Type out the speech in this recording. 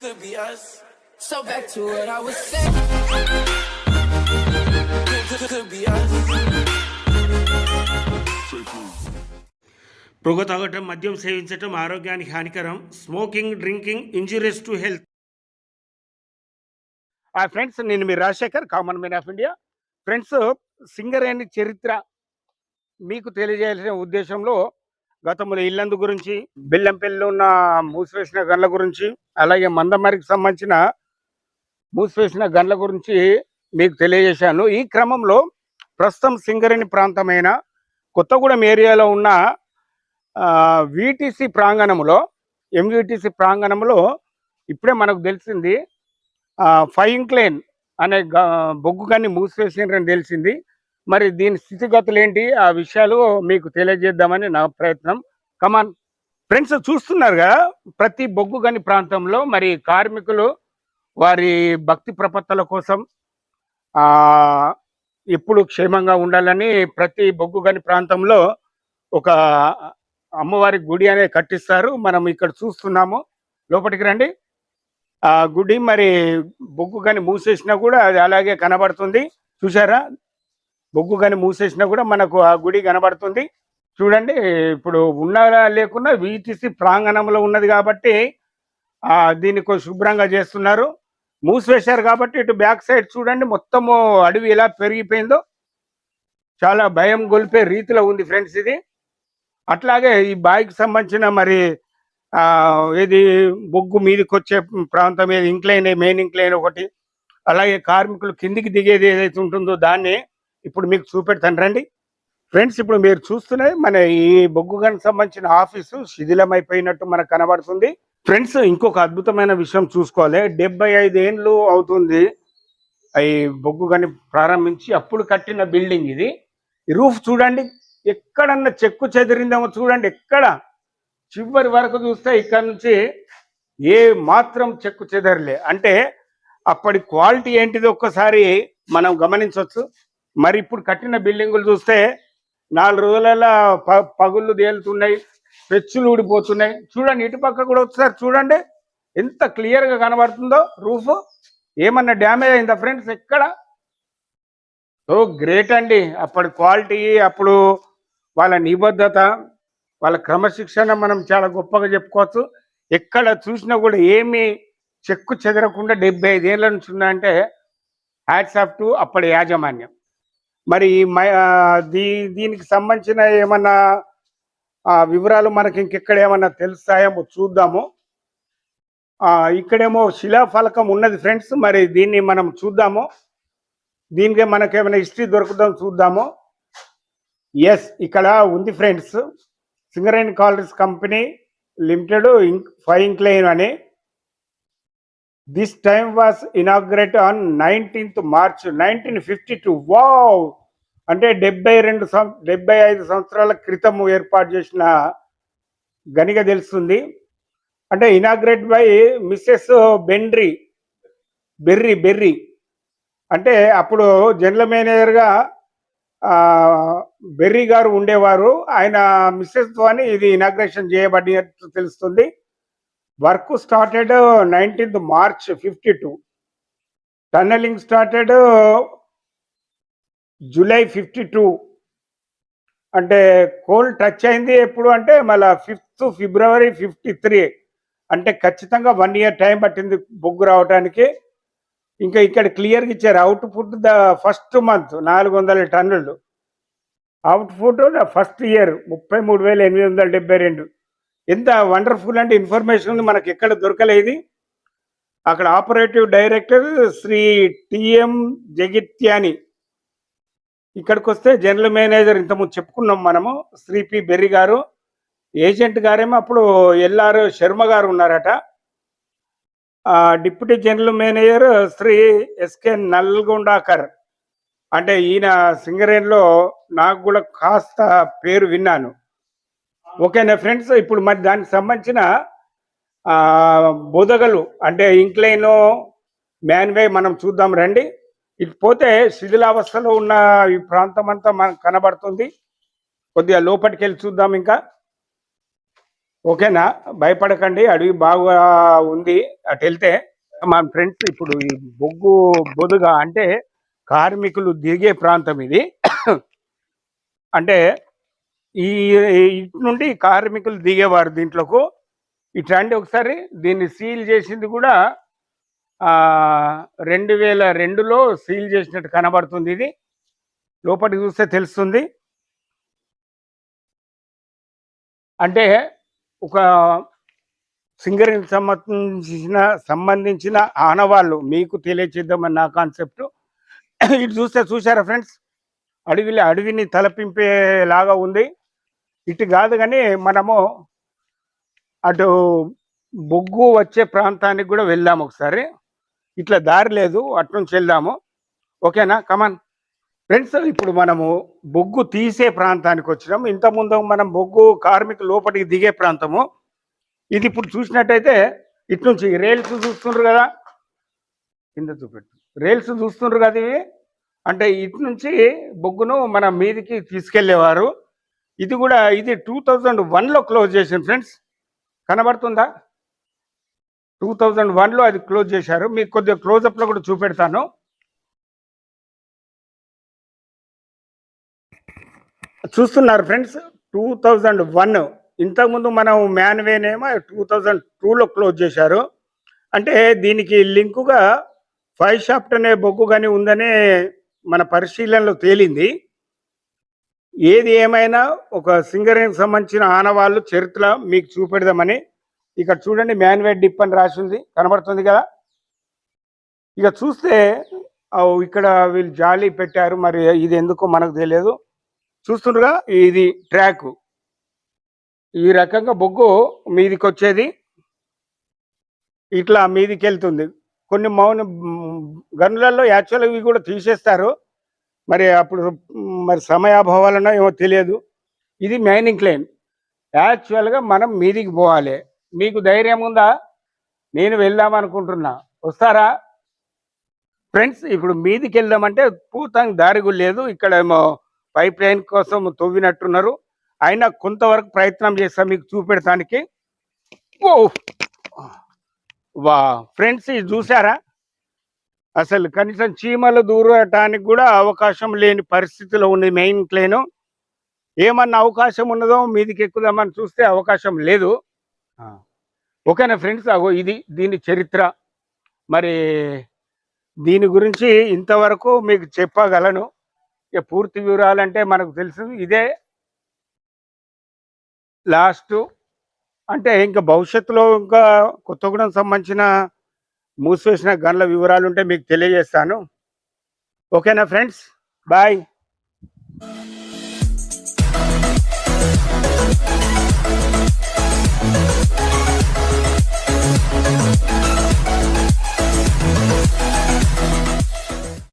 Could be us. So back to what I was saying. Could, could, could be us. పొగ తాగటం మద్యం సేవించటం ఆరోగ్యానికి హానికరం smoking drinking injurious to health ఆ ఫ్రెండ్స్ నేను మీ Rajashekar common man of India friends Singareni చరిత్ర మీకు తెలియజేయాల్సిన ఉద్దేశంలో గతంలో ఇల్లందు గురించి బెల్లంపల్లిలో ఉన్న మూసివేసిన గన్ల గురించి అలాగే మందమరికి సంబంధించిన మూసివేసిన గన్ల గురించి మీకు తెలియజేశాను. ఈ క్రమంలో ప్రస్తుతం సింగరేణి ప్రాంతమైన కొత్తగూడెం ఏరియాలో ఉన్న వీటీసీ ప్రాంగణంలో ఎంవిటీసీ ప్రాంగణంలో ఇప్పుడే మనకు తెలిసింది ఫైన్ క్లేన్ అనే గ- బొగ్గు కానీ మూసివేసినారని తెలిసింది. మరి దీని స్థితిగతులు ఏంటి? ఆ విషయాలు మీకు తెలియజేద్దామని నా ప్రయత్నం. కమాన్ ఫ్రెండ్స్ చూస్తున్నారుగా ప్రతి బొగ్గు గని ప్రాంతంలో మరి కార్మికులు వారి భక్తి ప్రపత్తుల కోసం ఎప్పుడు క్షేమంగా ఉండాలని ప్రతి బొగ్గు గని ప్రాంతంలో ఒక అమ్మవారి గుడి అనేది కట్టిస్తారు. మనం ఇక్కడ చూస్తున్నాము. లోపలికి రండి. ఆ గుడి మరి బొగ్గు కానీ మూసేసినా కూడా అది అలాగే కనబడుతుంది. చూసారా బొగ్గు కానీ మూసేసినా కూడా మనకు ఆ గుడి కనబడుతుంది. చూడండి ఇప్పుడు ఉన్నదా లేకున్నా వీటిసి ప్రాంగణంలో ఉన్నది కాబట్టి ఆ దీన్ని కొంచెం శుభ్రంగా చేస్తున్నారు. మూసివేశారు కాబట్టి ఇటు బ్యాక్ సైడ్ చూడండి మొత్తము అడవి ఎలా పెరిగిపోయిందో. చాలా భయం గొలిపే రీతిలో ఉంది ఫ్రెండ్స్ ఇది. అట్లాగే ఈ బావికి సంబంధించిన మరి ఆ ఏది బొగ్గు మీదకి వచ్చే ప్రాంతం ఏది ఇంక్లైన్ మెయిన్ ఇంక్లైన్ ఒకటి అలాగే కార్మికులు కిందికి దిగేది ఏదైతే ఉంటుందో దాన్ని ఇప్పుడు మీకు చూపెడతాను రండి. ఫ్రెండ్స్ ఇప్పుడు మీరు చూస్తున్నది మన ఈ బొగ్గుగానికి సంబంధించిన ఆఫీసు శిథిలమైపోయినట్టు మనకు కనబడుతుంది. ఫ్రెండ్స్ ఇంకొక అద్భుతమైన విషయం చూసుకోవాలి. డెబ్బై ఐదు ఏండ్లు అవుతుంది. ఈ బొగ్గు గని ప్రారంభించి అప్పుడు కట్టిన బిల్డింగ్ ఇది. రూఫ్ చూడండి. ఎక్కడన్నా చెక్కు చెదిరిందేమో చూడండి. ఎక్కడ? చివరి వరకు చూస్తే ఇక్కడ నుంచి ఏ మాత్రం చెక్కు చెదరలే. అంటే అప్పటి క్వాలిటీ ఏంటిది ఒక్కసారి మనం గమనించవచ్చు. మరి ఇప్పుడు కట్టిన బిల్డింగులు చూస్తే నాలుగు రోజులలో ప పగుళ్ళు తేలుతున్నాయి పెచ్చులు ఊడిపోతున్నాయి. చూడండి ఇటు పక్క కూడా ఒకసారి చూడండి. ఎంత క్లియర్గా కనబడుతుందో రూఫ్. ఏమన్నా డ్యామేజ్ అయిందా ఫ్రెండ్స్ ఎక్కడ? ఓ గ్రేట్ అండి. అప్పటి క్వాలిటీ అప్పుడు వాళ్ళ నిబద్ధత వాళ్ళ క్రమశిక్షణ మనం చాలా గొప్పగా చెప్పుకోవచ్చు. ఎక్కడ చూసినా కూడా ఏమీ చెక్కు చెదరకుండా డెబ్బై ఐదేళ్ళ నుంచి ఉందంటే హ్యాట్స్ ఆఫ్ టు అప్పటి యాజమాన్యం. మరి మై- దీ దీనికి సంబంధించిన ఏమన్నా వివరాలు మనకి ఇంకెక్కడ ఏమన్నా తెలుస్తాయేమో చూద్దాము. ఇక్కడేమో శిలాఫలకం ఉన్నది ఫ్రెండ్స్ మరి దీన్ని మనం చూద్దాము. దీనికి మనకేమైనా హిస్టరీ దొరుకుతాం చూద్దాము. ఎస్ ఇక్కడ ఉంది friends. Singareni collieries company limited five incline అని. This time was inaugurate on nineteenth March nineteen fifty two wow అంటే డెబ్బై రెండు సం డెబ్బై ఐదు సంవత్సరాల క్రితం ఏర్పాటు చేసిన గనిగా తెలుస్తుంది. అంటే ఇనాగ్రేట్ బై మిస్సెస్ బెండ్రీ బెర్రీ బెర్రీ అంటే అప్పుడు జనరల్ మేనేజర్గా బెర్రీ గారు ఉండేవారు. ఆయన మిస్సెస్ అని ఇది ఇనాగ్రేషన్ చేయబడినట్టు తెలుస్తుంది. Work started nineteenth March fifty two. Tunnelling started July fifty two. అంటే కోల్ టచ్ అయింది ఎప్పుడు అంటే మళ్ళీ ఫిఫ్త్ ఫిబ్రవరి ఫిఫ్టీ త్రీ. అంటే ఖచ్చితంగా వన్ ఇయర్ టైం పట్టింది బొగ్గు రావడానికి ఇంకా ఇక్కడ క్లియర్గా ఇచ్చారు అవుట్పుట్ ద ఫస్ట్ మంత్ నాలుగు వందల టన్నులు. అవుట్పుట్ ఫస్ట్ ఇయర్ ముప్పై మూడు వేల ఎనిమిది వందల డెబ్బై రెండు. ఎంత వండర్ఫుల్ అంటే ఇన్ఫర్మేషన్ ఉంది మనకి ఎక్కడ దొరకలేదు. అక్కడ ఆపరేటివ్ డైరెక్టర్ శ్రీ టిఎం జగిత్యాని. ఇక్కడికి వస్తే జనరల్ మేనేజర్ ఇంతకుముందు చెప్పుకున్నాం మనము శ్రీ పి బెర్రి గారు. ఏజెంట్ గారేమో అప్పుడు ఎల్ఆర్ శర్మ గారు ఉన్నారట. Deputy general manager Shri SK Nalgondakar. అంటే ఈయన సింగరేణిలో నాకు కూడా కాస్త పేరు విన్నాను. ఓకేనా ఫ్రెండ్స్? ఇప్పుడు మరి దానికి సంబంధించిన ఆ, అంటే ఇంక్లైన్ మ్యాన్వే మనం చూద్దాం రండి. ఇటు పోతే శిథిలావస్థలో ఉన్న ఈ ప్రాంతం అంతా మనకు కనబడుతుంది. కొద్దిగా లోపలికి వెళ్ళి చూద్దాం ఇంకా. ఓకేనా? భయపడకండి అడవి బాగా ఉంది. అటు వెళ్తే మా ఫ్రెండ్స్ ఇప్పుడు ఈ బొగ్గు బొదుగా అంటే కార్మికులు దిగే ప్రాంతం ఇది. అంటే ఈ ఇటు నుండి కార్మికులు దిగేవారు దీంట్లోకి. ఇట్లాంటి ఒకసారి దీన్ని సీల్ చేసింది కూడా రెండు వేల రెండులో సీల్ చేసినట్టు కనబడుతుంది ఇది. లోపలికి చూస్తే తెలుస్తుంది. అంటే ఒక సింగర్కి సంబంధించిన సంబంధించిన ఆనవాళ్ళు మీకు తెలియచేద్దామని నా కాన్సెప్ట్. ఇటు చూస్తే చూసారా ఫ్రెండ్స్? అడవిలో అడవిని తలపింపేలాగా ఉంది. ఇటు కాదు కానీ మనము అటు బొగ్గు వచ్చే ప్రాంతానికి కూడా వెళ్దాము ఒకసారి. ఇట్లా దారి లేదు అట్నుంచి వెళ్దాము. ఓకేనా? కమాన్ ఫ్రెండ్స్ ఇప్పుడు మనము బొగ్గు తీసే ప్రాంతానికి వచ్చినాము ఇంతకుముందు మనం బొగ్గు కార్మికులు లోపలికి దిగే ప్రాంతము. ఇది ఇప్పుడు చూసినట్టయితే ఇటు నుంచి రైల్స్ చూస్తుండ్రు కదా? కింద చూపెట్టు. రైల్స్ చూస్తుండ్రు కదా ఇవి? అంటే ఇటు నుంచి బొగ్గును మన మీదికి తీసుకెళ్ళేవారు ఇది కూడా ఇది టూ థౌజండ్ వన్లో క్లోజ్ చేసింది ఫ్రెండ్స్. కనబడుతుందా? టూ థౌజండ్ వన్లో అది క్లోజ్ చేశారు. మీకు కొద్దిగా క్లోజప్లో కూడా చూపెడతాను. చూస్తున్నారు ఫ్రెండ్స్ టూ థౌజండ్ వన్. ఇంతకుముందు మనం మ్యాన్వేనేమో టూ థౌజండ్ టూలో క్లోజ్ చేశారు. అంటే దీనికి లింకుగా ఫైవ్ షాఫ్ట్ అనే బొగ్గు కానీ ఉందనే మన పరిశీలనలో తేలింది. ఏది ఏమైనా ఒక సింగర్కి సంబంధించిన ఆనవాళ్ళు చరిత్ర మీకు చూపెడదామని ఇక్కడ చూడండి మ్యాన్వేడ్ డిప్ అని రాసి ఉంది. కనబడుతుంది కదా? ఇక చూస్తే ఇక్కడ వీళ్ళు జాలీ పెట్టారు. మరి ఇది ఎందుకో మనకు తెలియదు. చూస్తుండగా ఇది ట్రాక్. ఈ రకంగా బొగ్గు మీదికి వచ్చేది ఇట్లా మీదికి వెళ్తుంది కొన్ని మౌన గనులలో యాక్చువల్ ఇవి కూడా తీసేస్తారు. మరి అప్పుడు మరి సమయాభావాలనో ఏమో తెలియదు. ఇది మైనింగ్ క్లెయిమ్. యాక్చువల్గా మనం మీదికి పోవాలి. మీకు ధైర్యం ఉందా? నేను వెళ్దామనుకుంటున్నా వస్తారా? ఫ్రెండ్స్ ఇప్పుడు మీదికి వెళ్దామంటే పూర్తంగా దారి లేదు. ఇక్కడ ఏమో పైప్ లైన్ కోసం తవ్వినట్టున్నారు. అయినా కొంతవరకు ప్రయత్నం చేస్తాం మీకు చూపెడటానికి ఓ! వా ఫ్రెండ్స్ ఇది చూసారా అసలు కనీసం చీమలు దూరటానికి కూడా అవకాశం లేని పరిస్థితిలో ఉంది మెయిన్ క్లేను. ఏమన్నా అవకాశం ఉన్నదో మీదికి ఎక్కుదామని చూస్తే అవకాశం లేదు. ఓకేనా ఫ్రెండ్స్? అగో ఇది దీని చరిత్ర. మరి దీని గురించి ఇంతవరకు మీకు చెప్పగలను. ఇక పూర్తి వివరాలంటే మనకు తెలుసు. ఇదే లాస్ట్ అంటే ఇంకా భవిష్యత్తులో ఇంకా కొత్తగూడెం సంబంధించిన మూసివేసిన గన్ల వివరాలు ఉంటే మీకు తెలియజేస్తాను. ఓకేనా ఫ్రెండ్స్? బాయ్.